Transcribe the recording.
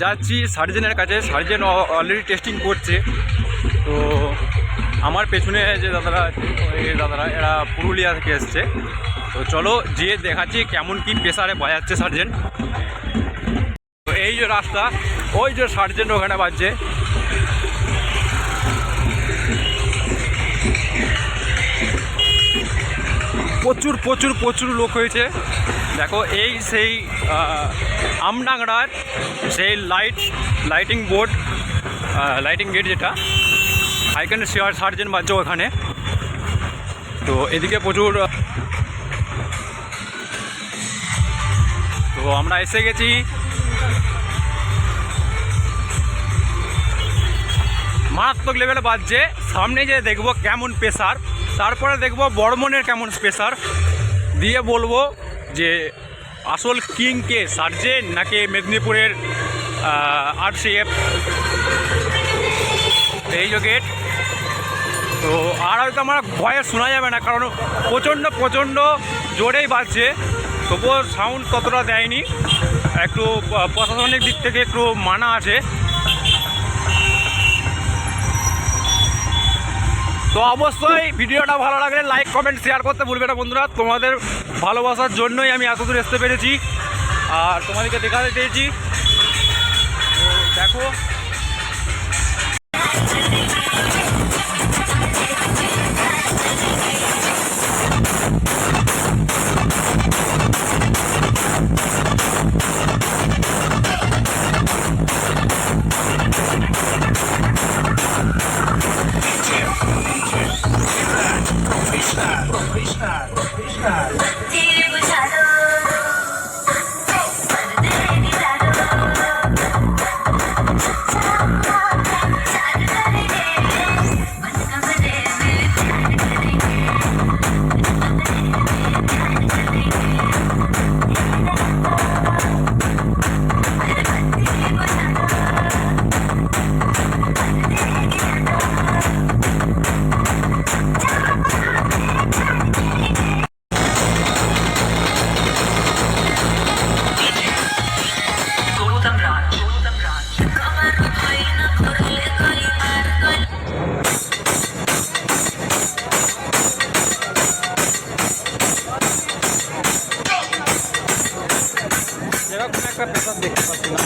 যাচ্ছি সার্জেনের কাছে, surgeon already testing করছে। তো আমার পেছনে যে দাদারা ওই দাদারা, এরা পুরুলিয়া থেকে এসছে। তো চলো যেয়ে দেখাচ্ছি কেমন কি প্রেসারে বাজাচ্ছে সার্জেন। তো এই যে রাস্তা, ওই যে সার্জেন্ট ওখানে বাজছে। প্রচুর প্রচুর প্রচুর লোক হয়েছে। দেখো, এই সেই আমডাংরার সেই light lighting board lighting gate যেটা আইকানের শেয়ার সার্জেন্ট বাজছে ওখানে। তো এদিকে প্রচুর তো আমরা এসে গেছি। মারাত্মক লেভেলে বাজছে। সামনে যে দেখব কেমন প্রেসার তারপরে দেখব বর্মনের কেমন প্রেসার দিয়ে বলব যে আসল কিং কে সার্জেন নাকি মেদিনীপুরের আর সি এফ এই যে গেট তো আর হয়তো আমার ভয়ে শোনা যাবে না, কারণ প্রচণ্ড প্রচণ্ড জোরেই বাজছে। তবুও সাউন্ড ততটা দেয়নি। একটু প্রশাসনিক দিক থেকে একটু মানা আছে। তো অবশ্যই ভিডিওটা ভালো লাগলে লাইক কমেন্ট শেয়ার করতে ভুলবে না বন্ধুরা। তোমাদের ভালোবাসার জন্যই আমি এতদূর আসতে পেরেছি। আর তোমাদেরকে দেখাতে পেরেছি Bye. এরকম একটা প্রেসার দেখতে পাচ্ছি না